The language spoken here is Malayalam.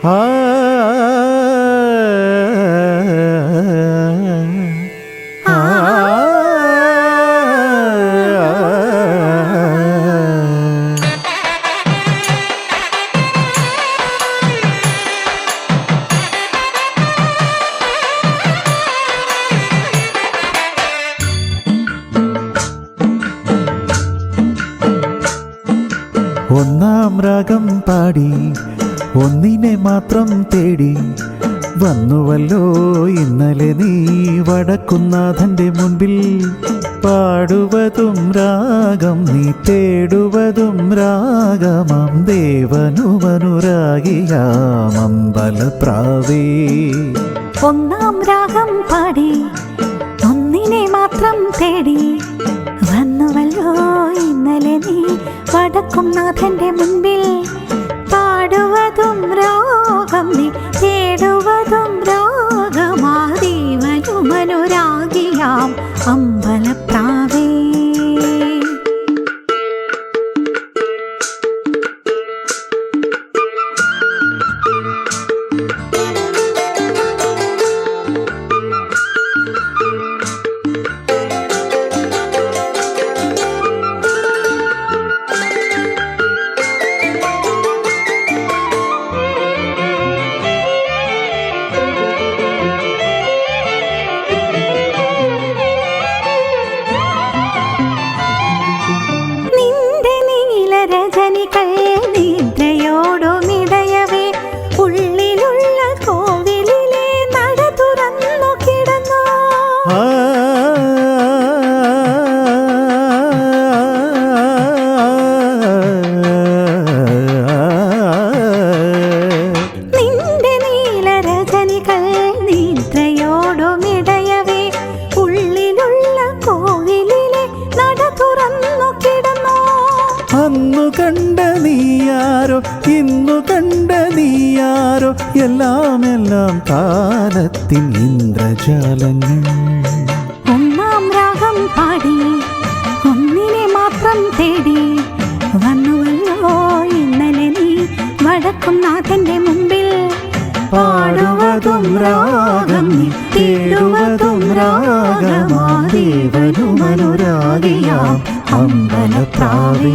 ആ ഒന്നാം രാഗം പാടി ഒന്നിനെ മാത്രം തേടി വന്നുവല്ലോ ഇന്നലെ നീ വടക്കുന്നാഥന്റെ മുൻപിൽ പാടുവതും രാഗം നീ തേടുവതും രാഗമം ദേവനുമനുരാഗിയാം അമ്പലപ്രാവേ ഒന്നാം രാഗം പാടി ഒന്നിനെ മാത്രം തേടി വന്നുവല്ലോ ഇന്നലെ നീ വടക്കുന്നാഥന്റെ മുൻപിൽ പാടുവതും രോഗം നീ തേടുവതും രോഗമാ ദീവനുമനുരാഗിയാം നിന്റെ അന്നു കണ്ട നീയാരോ ഇന്നു കണ്ട നീയാരോ എല്ലാം എല്ലാം കാലത്തിൻ ഇന്ദ്രജാലങ്ങൾ. ഒന്നാം രാഗം പാടി ഒന്നിനെ മാത്രം തേടി വന്നുവല്ലോ ഇന്നലെ നീ വടക്കും നാഥന്റെ മുമ്പിൽ. പാടുവതും രാഗം തേടുവതും രാഗമാ ദേവനു രാഗമാദേവനുമനുരാഗിയാം അമ്പലപ്രാവേ